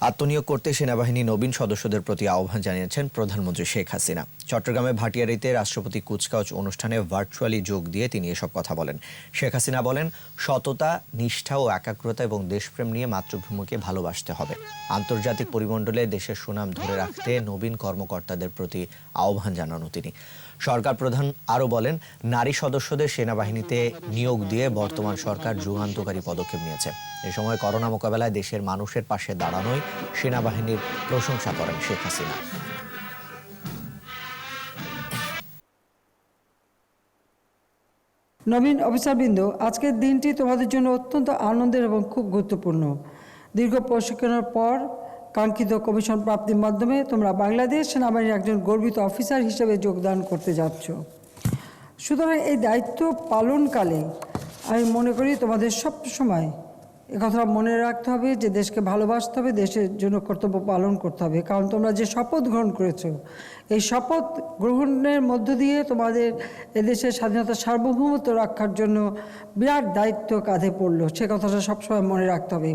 আত্মনিয়োগ করতে সেনাবাহিনী নবীন সদস্যদের প্রতি আহ্বান জানিয়েছেন প্রধানমন্ত্রী শেখ হাসিনা। চট্টগ্রামে ভাটিয়ারিতে রাষ্ট্রপতি কুচকাওয়াজ অনুষ্ঠানে ভার্চুয়ালি যোগ দিয়ে তিনি এসব কথা বলেন। শেখ হাসিনা বলেন, সততা, নিষ্ঠা ও একাগ্রতা এবং দেশপ্রেম নিয়ে মাতৃভূমিকে ভালোবাসতে হবে। আন্তর্জাতিক পরিমণ্ডলে দেশের সুনাম ধরে রাখতে নবীন কর্মকর্তাদের প্রতি আহ্বান জানানো তিনি। সরকার প্রধান আরও বলেন, নারী সদস্যদের সেনাবাহিনীতে নিয়োগ দিয়ে বর্তমান সরকার যুগান্তকারী পদক্ষেপ নিয়েছে। এ সময় করোনা মোকাবেলায় দেশের মানুষের পাশে দাঁড়ানোই সেনাবাহিনীর প্রশংসা করেন শেখ হাসিনা। নবীন অফিসারবৃন্দ, আজকের দিনটি তোমাদের জন্য অত্যন্ত আনন্দের এবং খুব গুরুত্বপূর্ণ। দীর্ঘ প্রশিক্ষণের পর কাঙ্ক্ষিত কমিশন প্রাপ্তির মাধ্যমে তোমরা বাংলাদেশ সেনাবাহিনীর একজন গর্বিত অফিসার হিসেবে যোগদান করতে যাচ্ছ। সুতরাং এই দায়িত্ব পালনকালে আমি মনে করি তোমাদের সব সময় একথা মনে রাখতে হবে যে দেশকে ভালোবাসতে হবে, দেশের জন্য কর্তব্য পালন করতে হবে। কারণ তোমরা যে শপথ গ্রহণ করেছ, এই শপথ গ্রহণের মধ্য দিয়ে তোমাদের এদেশের স্বাধীনতা সার্বভৌমত্ব রক্ষার জন্য বিরাট দায়িত্ব কাঁধে পড়ল। সে কথাটা সবসময় মনে রাখতে হবে।